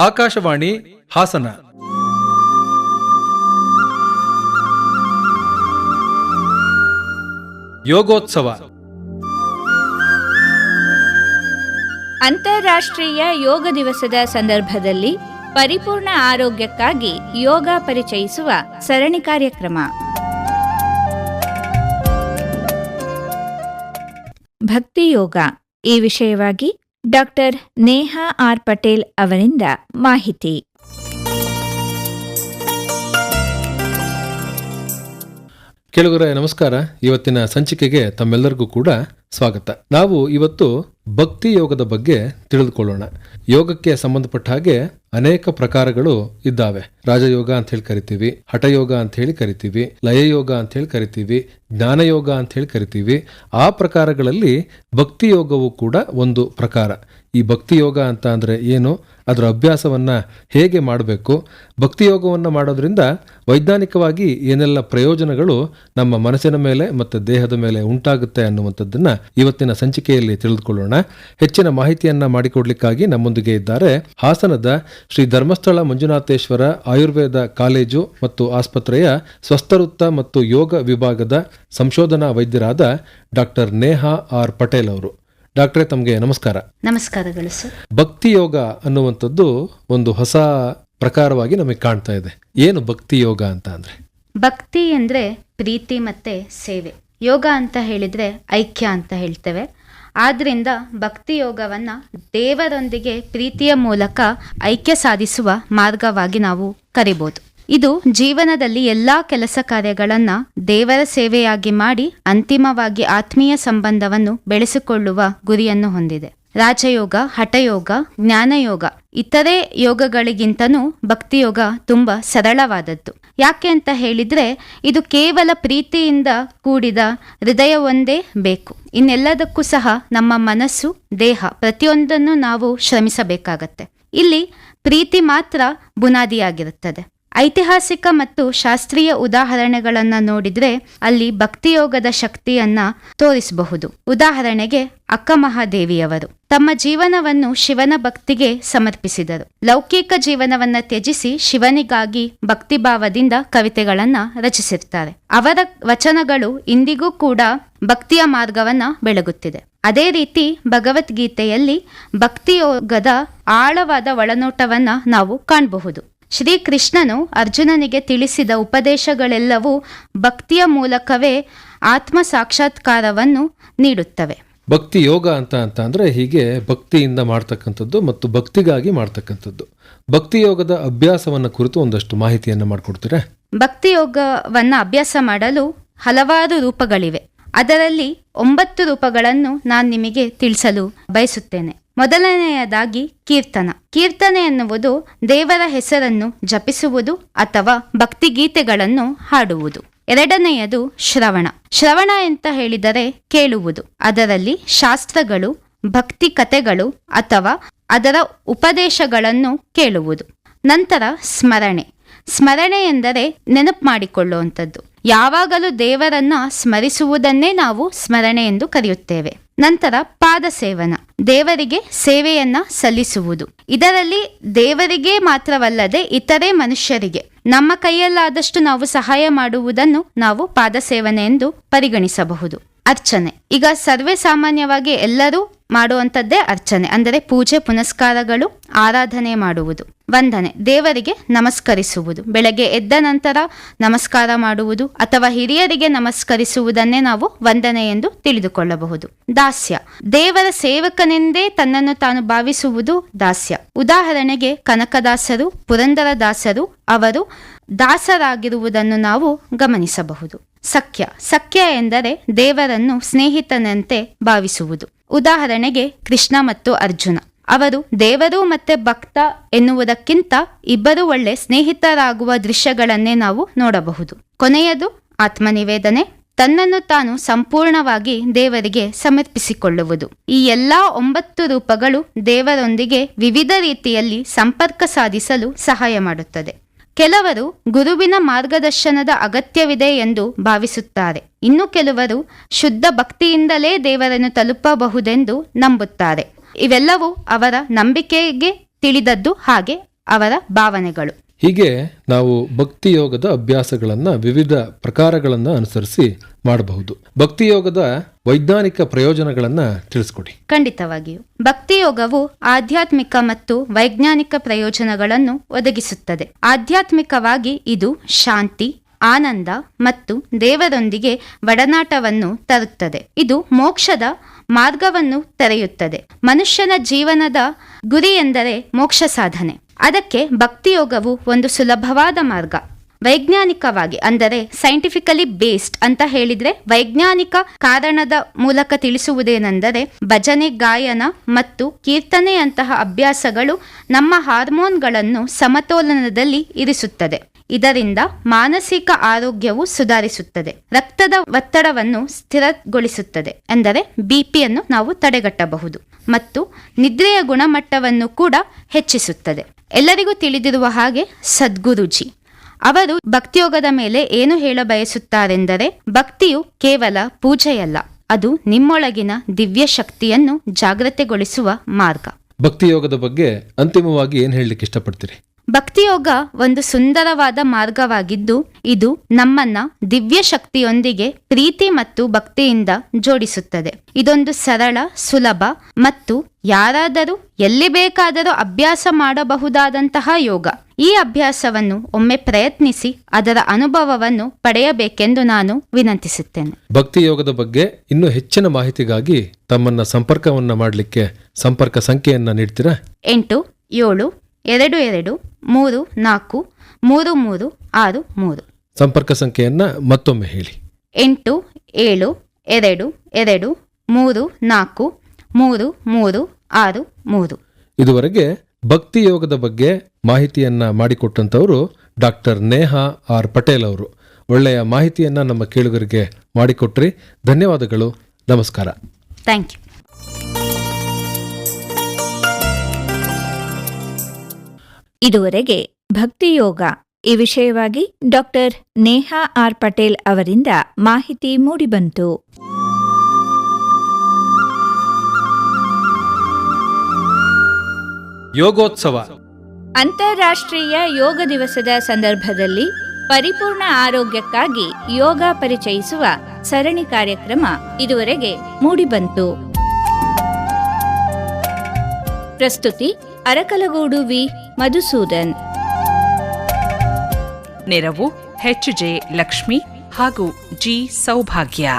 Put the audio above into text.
ಆಕಾಶವಾಣಿ ಹಾಸನ. ಯೋಗೋತ್ಸವ. ಅಂತಾರಾಷ್ಟ್ರೀಯ ಯೋಗ ದಿವಸದ ಸಂದರ್ಭದಲ್ಲಿ ಪರಿಪೂರ್ಣ ಆರೋಗ್ಯಕ್ಕಾಗಿ ಯೋಗ ಪರಿಚಯಿಸುವ ಸರಣಿ ಕಾರ್ಯಕ್ರಮ. ಭಕ್ತಿ ಯೋಗ. ಈ ವಿಷಯವಾಗಿ ಡಾಕ್ಟರ್ ನೇಹಾ ಆರ್ ಪಟೇಲ್ ಅವರಿಂದ ಮಾಹಿತಿ. ಕೆಲವರ ನಮಸ್ಕಾರ. ಇವತ್ತಿನ ಸಂಚಿಕೆಗೆ ತಮ್ಮೆಲ್ಲರಿಗೂ ಕೂಡ ಸ್ವಾಗತ. ನಾವು ಇವತ್ತು ಭಕ್ತಿ ಯೋಗದ ಬಗ್ಗೆ ತಿಳಿದುಕೊಳ್ಳೋಣ. ಯೋಗಕ್ಕೆ ಸಂಬಂಧಪಟ್ಟ ಹಾಗೆ ಅನೇಕ ಪ್ರಕಾರಗಳು ಇದ್ದಾವೆ. ರಾಜಯೋಗ ಅಂತ ಹೇಳಿ ಕರಿತೀವಿ, ಹಠಯೋಗ ಅಂತ ಹೇಳಿ ಕರಿತೀವಿ, ಲಯಯೋಗ ಅಂತ ಹೇಳಿ ಕರಿತೀವಿ, ಜ್ಞಾನಯೋಗ ಅಂತ ಹೇಳಿ ಕರಿತೀವಿ. ಆ ಪ್ರಕಾರಗಳಲ್ಲಿ ಭಕ್ತಿ ಯೋಗವು ಕೂಡ ಒಂದು ಪ್ರಕಾರ. ಈ ಭಕ್ತಿ ಯೋಗ ಅಂತ ಅಂದರೆ ಏನು? ಅದರ ಅಭ್ಯಾಸವನ್ನ ಹೇಗೆ ಮಾಡಬೇಕು? ಭಕ್ತಿ ಯೋಗವನ್ನು ಮಾಡೋದ್ರಿಂದ ವೈಜ್ಞಾನಿಕವಾಗಿ ಏನೆಲ್ಲ ಪ್ರಯೋಜನಗಳು ನಮ್ಮ ಮನಸ್ಸಿನ ಮೇಲೆ ಮತ್ತು ದೇಹದ ಮೇಲೆ ಉಂಟಾಗುತ್ತೆ ಅನ್ನುವಂಥದ್ದನ್ನ ಇವತ್ತಿನ ಸಂಚಿಕೆಯಲ್ಲಿ ತಿಳಿದುಕೊಳ್ಳೋಣ. ಹೆಚ್ಚಿನ ಮಾಹಿತಿಯನ್ನ ಮಾಡಿಕೊಡ್ಲಿಕ್ಕಾಗಿ ನಮ್ಮೊಂದಿಗೆ ಇದ್ದಾರೆ ಹಾಸನದ ಶ್ರೀ ಧರ್ಮಸ್ಥಳ ಮಂಜುನಾಥೇಶ್ವರ ಆಯುರ್ವೇದ ಕಾಲೇಜು ಮತ್ತು ಆಸ್ಪತ್ರೆಯ ಸ್ವಸ್ಥವೃತ್ತ ಮತ್ತು ಯೋಗ ವಿಭಾಗದ ಸಂಶೋಧನಾ ವೈದ್ಯರಾದ ಡಾಕ್ಟರ್ ನೇಹಾ ಆರ್ ಪಟೇಲ್ ಅವರು. ಡಾಕ್ಟ್ರೆ ತಮಗೆ ನಮಸ್ಕಾರ. ನಮಸ್ಕಾರಗಳು ಸರ್. ಭಕ್ತಿ ಯೋಗ ಅನ್ನುವಂಥದ್ದು ಒಂದು ಹೊಸ ಪ್ರಕಾರವಾಗಿ ನಮಗೆ ಕಾಣ್ತಾ ಇದೆ. ಏನು ಭಕ್ತಿ ಯೋಗ ಅಂತ ಅಂದ್ರೆ? ಭಕ್ತಿ ಅಂದ್ರೆ ಪ್ರೀತಿ ಮತ್ತೆ ಸೇವೆ. ಯೋಗ ಅಂತ ಹೇಳಿದ್ರೆ ಐಕ್ಯ ಅಂತ ಹೇಳ್ತೇವೆ. ಆದ್ದರಿಂದ ಭಕ್ತಿ ಯೋಗವನ್ನ ದೇವರೊಂದಿಗೆ ಪ್ರೀತಿಯ ಮೂಲಕ ಐಕ್ಯ ಸಾಧಿಸುವ ಮಾರ್ಗವಾಗಿ ನಾವು ಕರಿಬಹುದು ಇದು ಜೀವನದಲ್ಲಿ ಎಲ್ಲಾ ಕೆಲಸ ಕಾರ್ಯಗಳನ್ನ ದೇವರ ಸೇವೆಯಾಗಿ ಮಾಡಿ ಅಂತಿಮವಾಗಿ ಆತ್ಮೀಯ ಸಂಬಂಧವನ್ನು ಬೆಳೆಸಿಕೊಳ್ಳುವ ಗುರಿಯನ್ನು ಹೊಂದಿದೆ. ರಾಜಯೋಗ, ಹಠಯೋಗ, ಜ್ಞಾನಯೋಗ ಇತರೆ ಯೋಗಗಳಿಗಿಂತನೂ ಭಕ್ತಿ ಯೋಗ ತುಂಬಾ ಸರಳವಾದದ್ದು. ಯಾಕೆ ಅಂತ ಹೇಳಿದರೆ, ಇದು ಕೇವಲ ಪ್ರೀತಿಯಿಂದ ಕೂಡಿದ ಹೃದಯ ಒಂದೇ ಬೇಕು. ಇನ್ನೆಲ್ಲದಕ್ಕೂ ಸಹ ನಮ್ಮ ಮನಸ್ಸು, ದೇಹ ಪ್ರತಿಯೊಂದನ್ನು ನಾವು ಶ್ರಮಿಸಬೇಕಾಗತ್ತೆ. ಇಲ್ಲಿ ಪ್ರೀತಿ ಮಾತ್ರ ಬುನಾದಿಯಾಗಿರುತ್ತದೆ. ಐತಿಹಾಸಿಕ ಮತ್ತು ಶಾಸ್ತ್ರೀಯ ಉದಾಹರಣೆಗಳನ್ನ ನೋಡಿದ್ರೆ ಅಲ್ಲಿ ಭಕ್ತಿಯೋಗದ ಶಕ್ತಿಯನ್ನ ತೋರಿಸಬಹುದು. ಉದಾಹರಣೆಗೆ ಅಕ್ಕ ಮಹಾದೇವಿಯವರು ತಮ್ಮ ಜೀವನವನ್ನು ಶಿವನ ಭಕ್ತಿಗೆ ಸಮರ್ಪಿಸಿದರು. ಲೌಕಿಕ ಜೀವನವನ್ನ ತ್ಯಜಿಸಿ ಶಿವನಿಗಾಗಿ ಭಕ್ತಿಭಾವದಿಂದ ಕವಿತೆಗಳನ್ನ ರಚಿಸಿರ್ತಾರೆ. ಅವರ ವಚನಗಳು ಇಂದಿಗೂ ಕೂಡ ಭಕ್ತಿಯ ಮಾರ್ಗವನ್ನ ಬೆಳಗುತ್ತಿದೆ. ಅದೇ ರೀತಿ ಭಗವದ್ಗೀತೆಯಲ್ಲಿ ಭಕ್ತಿಯೋಗದ ಆಳವಾದ ಒಳನೋಟವನ್ನ ನಾವು ಕಾಣಬಹುದು. ಶ್ರೀಕೃಷ್ಣನು ಅರ್ಜುನನಿಗೆ ತಿಳಿಸಿದ ಉಪದೇಶಗಳೆಲ್ಲವೂ ಭಕ್ತಿಯ ಮೂಲಕವೇ ಆತ್ಮ ಸಾಕ್ಷಾತ್ಕಾರವನ್ನು ನೀಡುತ್ತವೆ. ಭಕ್ತಿ ಯೋಗ ಅಂತ ಅಂತ ಅಂದರೆ ಹೀಗೆ ಭಕ್ತಿಯಿಂದ ಮಾಡ್ತಕ್ಕಂಥದ್ದು ಮತ್ತು ಭಕ್ತಿಗಾಗಿ ಮಾಡ್ತಕ್ಕಂಥದ್ದು. ಭಕ್ತಿ ಯೋಗದ ಅಭ್ಯಾಸವನ್ನು ಕುರಿತು ಒಂದಷ್ಟು ಮಾಹಿತಿಯನ್ನು ಮಾಡಿಕೊಡ್ತೀರಾ? ಭಕ್ತಿ ಯೋಗವನ್ನು ಅಭ್ಯಾಸ ಮಾಡಲು ಹಲವಾರು ರೂಪಗಳಿವೆ. ಅದರಲ್ಲಿ ಒಂಬತ್ತು ರೂಪಗಳನ್ನು ನಾನು ನಿಮಗೆ ತಿಳಿಸಲು ಬಯಸುತ್ತೇನೆ. ಮೊದಲನೆಯದಾಗಿ ಕೀರ್ತನ. ಕೀರ್ತನೆ ಎನ್ನುವುದು ದೇವರ ಹೆಸರನ್ನು ಜಪಿಸುವುದು ಅಥವಾ ಭಕ್ತಿಗೀತೆಗಳನ್ನು ಹಾಡುವುದು. ಎರಡನೆಯದು ಶ್ರವಣ. ಶ್ರವಣ ಅಂತ ಹೇಳಿದರೆ ಕೇಳುವುದು. ಅದರಲ್ಲಿ ಶಾಸ್ತ್ರಗಳು, ಭಕ್ತಿ ಕಥೆಗಳು ಅಥವಾ ಅದರ ಉಪದೇಶಗಳನ್ನು ಕೇಳುವುದು. ನಂತರ ಸ್ಮರಣೆ. ಸ್ಮರಣೆ ಎಂದರೆ ನೆನಪು ಮಾಡಿಕೊಳ್ಳುವಂಥದ್ದು. ಯಾವಾಗಲೂ ದೇವರನ್ನ ಸ್ಮರಿಸುವುದನ್ನೇ ನಾವು ಸ್ಮರಣೆ ಎಂದು ಕರೆಯುತ್ತೇವೆ. ನಂತರ ಪಾದ ಸೇವನ ದೇವರಿಗೆ ಸೇವೆಯನ್ನ ಸಲ್ಲಿಸುವುದು. ಇದರಲ್ಲಿ ದೇವರಿಗೆ ಮಾತ್ರವಲ್ಲದೆ ಇತರೆ ಮನುಷ್ಯರಿಗೆ ನಮ್ಮ ಕೈಯಲ್ಲಾದಷ್ಟು ನಾವು ಸಹಾಯ ಮಾಡುವುದನ್ನು ನಾವು ಪಾದ ಸೇವನೆ ಎಂದು ಪರಿಗಣಿಸಬಹುದು. ಅರ್ಚನೆ. ಈಗ ಸರ್ವೇ ಸಾಮಾನ್ಯವಾಗಿ ಎಲ್ಲರೂ ಮಾಡುವಂಥದ್ದೇ ಅರ್ಚನೆ, ಅಂದರೆ ಪೂಜೆ, ಪುನಸ್ಕಾರಗಳು, ಆರಾಧನೆ ಮಾಡುವುದು. ವಂದನೆ, ದೇವರಿಗೆ ನಮಸ್ಕರಿಸುವುದು. ಬೆಳಗ್ಗೆ ಎದ್ದ ನಂತರ ನಮಸ್ಕಾರ ಮಾಡುವುದು, ಅಥವಾ ಹಿರಿಯರಿಗೆ ನಮಸ್ಕರಿಸುವುದನ್ನೇ ನಾವು ವಂದನೆ ಎಂದು ತಿಳಿದುಕೊಳ್ಳಬಹುದು. ದಾಸ್ಯ, ದೇವರ ಸೇವಕನೆಂದೇ ತನ್ನನ್ನು ತಾನು ಭಾವಿಸುವುದು ದಾಸ್ಯ. ಉದಾಹರಣೆಗೆ, ಕನಕದಾಸರು, ಪುರಂದರದಾಸರು, ಅವರು ದಾಸರಾಗಿರುವುದನ್ನು ನಾವು ಗಮನಿಸಬಹುದು. ಸಖ್ಯ. ಸಖ್ಯ ಎಂದರೆ ದೇವರನ್ನು ಸ್ನೇಹಿತನಂತೆ ಭಾವಿಸುವುದು. ಉದಾಹರಣೆಗೆ ಕೃಷ್ಣ ಮತ್ತು ಅರ್ಜುನ. ಅವರು ದೇವರು ಮತ್ತೆ ಭಕ್ತ ಎನ್ನುವುದಕ್ಕಿಂತ ಇಬ್ಬರು ಒಳ್ಳೆ ಸ್ನೇಹಿತರಾಗುವ ದೃಶ್ಯಗಳನ್ನೇ ನಾವು ನೋಡಬಹುದು. ಕೊನೆಯದು ಆತ್ಮನಿವೇದನೆ. ತನ್ನನ್ನು ತಾನು ಸಂಪೂರ್ಣವಾಗಿ ದೇವರಿಗೆ ಸಮರ್ಪಿಸಿಕೊಳ್ಳುವುದು. ಈ ಎಲ್ಲಾ ಒಂಬತ್ತು ರೂಪಗಳು ದೇವರೊಂದಿಗೆ ವಿವಿಧ ರೀತಿಯಲ್ಲಿ ಸಂಪರ್ಕ ಸಾಧಿಸಲು ಸಹಾಯ ಮಾಡುತ್ತದೆ. ಕೆಲವರು ಗುರುವಿನ ಮಾರ್ಗದರ್ಶನದ ಅಗತ್ಯವಿದೆ ಎಂದು ಭಾವಿಸುತ್ತಾರೆ. ಇನ್ನು ಕೆಲವರು ಶುದ್ಧ ಭಕ್ತಿಯಿಂದಲೇ ದೇವರನ್ನು ತಲುಪಬಹುದೆಂದು ನಂಬುತ್ತಾರೆ. ಇವೆಲ್ಲವೂ ಅವರ ನಂಬಿಕೆಗೆ ತಿಳಿದದ್ದು ಹಾಗೆ ಅವರ ಭಾವನೆಗಳು. ಹೀಗೆ ನಾವು ಭಕ್ತಿ ಯೋಗದ ಅಭ್ಯಾಸಗಳನ್ನ ವಿವಿಧ ಪ್ರಕಾರಗಳನ್ನ ಅನುಸರಿಸಿ ಮಾಡಬಹುದು. ಭಕ್ತಿ ಯೋಗದ ವೈಜ್ಞಾನಿಕ ಪ್ರಯೋಜನಗಳನ್ನ ತಿಳಿಸ್ಕೊಡಿ. ಖಂಡಿತವಾಗಿಯೂ. ಭಕ್ತಿಯೋಗವು ಆಧ್ಯಾತ್ಮಿಕ ಮತ್ತು ವೈಜ್ಞಾನಿಕ ಪ್ರಯೋಜನಗಳನ್ನು ಒದಗಿಸುತ್ತದೆ. ಆಧ್ಯಾತ್ಮಿಕವಾಗಿ ಇದು ಶಾಂತಿ, ಆನಂದ ಮತ್ತು ದೇವರೊಂದಿಗೆ ಒಡನಾಟವನ್ನು ತರುತ್ತದೆ. ಇದು ಮೋಕ್ಷದ ಮಾರ್ಗವನ್ನು ತೆರೆಯುತ್ತದೆ. ಮನುಷ್ಯನ ಜೀವನದ ಗುರಿ ಎಂದರೆ ಮೋಕ್ಷ ಸಾಧನೆ ಅದಕ್ಕೆ ಭಕ್ತಿಯೋಗವು ಒಂದು ಸುಲಭವಾದ ಮಾರ್ಗ. ವೈಜ್ಞಾನಿಕವಾಗಿ ಅಂದರೆ ಸೈಂಟಿಫಿಕಲಿ ಬೇಸ್ಡ್ ಅಂತ ಹೇಳಿದ್ರೆ ವೈಜ್ಞಾನಿಕ ಕಾರಣದ ಮೂಲಕ ತಿಳಿಸುವುದೇನೆಂದರೆ ಭಜನೆ, ಗಾಯನ ಮತ್ತು ಕೀರ್ತನೆಯಂತಹ ಅಭ್ಯಾಸಗಳು ನಮ್ಮ ಹಾರ್ಮೋನ್ಗಳನ್ನು ಸಮತೋಲನದಲ್ಲಿ ಇರಿಸುತ್ತದೆ. ಇದರಿಂದ ಮಾನಸಿಕ ಆರೋಗ್ಯವು ಸುಧಾರಿಸುತ್ತದೆ. ರಕ್ತದ ಒತ್ತಡವನ್ನು ಸ್ಥಿರಗೊಳಿಸುತ್ತದೆ ಎಂದರೆ ಬಿಪಿಯನ್ನು ನಾವು ತಡೆಗಟ್ಟಬಹುದು ಮತ್ತು ನಿದ್ರೆಯ ಗುಣಮಟ್ಟವನ್ನು ಕೂಡ ಹೆಚ್ಚಿಸುತ್ತದೆ. ಎಲ್ಲರಿಗೂ ತಿಳಿದಿರುವ ಹಾಗೆ ಸದ್ಗುರುಜಿ. ಅವರು ಭಕ್ತಿಯೋಗದ ಮೇಲೆ ಏನು ಹೇಳ ಬಯಸುತ್ತಾರೆಂದರೆ ಭಕ್ತಿಯು ಕೇವಲ ಪೂಜೆಯಲ್ಲ, ಅದು ನಿಮ್ಮೊಳಗಿನ ದಿವ್ಯ ಶಕ್ತಿಯನ್ನು ಜಾಗ್ರತೆಗೊಳಿಸುವ ಮಾರ್ಗ. ಭಕ್ತಿಯೋಗದ ಬಗ್ಗೆ ಅಂತಿಮವಾಗಿ ಏನು ಹೇಳಲಿಕ್ಕೆ ಇಷ್ಟಪಡ್ತೀರಿ? ಭಕ್ತಿಯೋಗ ಒಂದು ಸುಂದರವಾದ ಮಾರ್ಗವಾಗಿದ್ದು ಇದು ನಮ್ಮನ್ನ ದಿವ್ಯ ಶಕ್ತಿಯೊಂದಿಗೆ ಪ್ರೀತಿ ಮತ್ತು ಭಕ್ತಿಯಿಂದ ಜೋಡಿಸುತ್ತದೆ. ಇದೊಂದು ಸರಳ ಸುಲಭ ಮತ್ತು ಯಾರಾದರೂ ಎಲ್ಲಿ ಬೇಕಾದರೂ ಅಭ್ಯಾಸ ಮಾಡಬಹುದಾದಂತಹ ಯೋಗ. ಈ ಅಭ್ಯಾಸವನ್ನು ಒಮ್ಮೆ ಪ್ರಯತ್ನಿಸಿ ಅದರ ಅನುಭವವನ್ನು ಪಡೆಯಬೇಕೆಂದು ನಾನು ವಿನಂತಿಸುತ್ತೇನೆ. ಭಕ್ತಿ ಯೋಗದ ಬಗ್ಗೆ ಇನ್ನೂ ಹೆಚ್ಚಿನ ಮಾಹಿತಿಗಾಗಿ ತಮ್ಮನ್ನ ಸಂಪರ್ಕವನ್ನ ಮಾಡಲಿಕ್ಕೆ ಸಂಪರ್ಕ ಸಂಖ್ಯೆಯನ್ನ ನೀಡ್ತೀರಾ? ಎಂಟು ಏಳು ಎರಡು ಎರಡು ಮೂರು ನಾಲ್ಕು ಮೂರು ಮೂರು ಆರು ಮೂರು. ಸಂಪರ್ಕ ಸಂಖ್ಯೆಯನ್ನು ಮತ್ತೊಮ್ಮೆ ಹೇಳಿ. ಎಂಟು ಏಳು ಎರಡು ಎರಡು ಮೂರು ನಾಲ್ಕು ಮೂರು ಮೂರು ಆರು ಮೂರು. ಇದುವರೆಗೆ ಭಕ್ತಿ ಯೋಗದ ಬಗ್ಗೆ ಮಾಹಿತಿಯನ್ನ ಮಾಡಿಕೊಟ್ಟಂತವರು ಡಾಕ್ಟರ್ ನೇಹಾ ಆರ್ ಪಟೇಲ್ ಅವರು. ಒಳ್ಳೆಯ ಮಾಹಿತಿಯನ್ನ ನಮ್ಮ ಕೇಳುಗರಿಗೆ ಮಾಡಿಕೊಟ್ರಿ. ಧನ್ಯವಾದಗಳು. ನಮಸ್ಕಾರ. Thank you. ಇದುವರೆಗೆ ಭಕ್ತಿಯೋಗ. ಈ ವಿಷಯವಾಗಿ ಡಾಕ್ಟರ್ ನೇಹಾ ಆರ್ ಪಟೇಲ್ ಅವರಿಂದ ಮಾಹಿತಿ ಮೂಡಿಬಂತು. ಯೋಗೋತ್ಸವ. ಅಂತಾರಾಷ್ಟ್ರೀಯ ಯೋಗ ದಿವಸದ ಸಂದರ್ಭದಲ್ಲಿ ಪರಿಪೂರ್ಣ ಆರೋಗ್ಯಕ್ಕಾಗಿ ಯೋಗ ಪರಿಚಯಿಸುವ ಸರಣಿ ಕಾರ್ಯಕ್ರಮ ಇದುವರೆಗೆ ಮೂಡಿಬಂತು. ಪ್ರಸ್ತುತಿ ಅರಕಲಗೂಡು ವಿ ಮಧುಸೂದನ್. ನೆರವು ಎಚ್ ಜೆ ಲಕ್ಷ್ಮಿ ಹಾಗೂ ಜಿ ಸೌಭಾಗ್ಯ.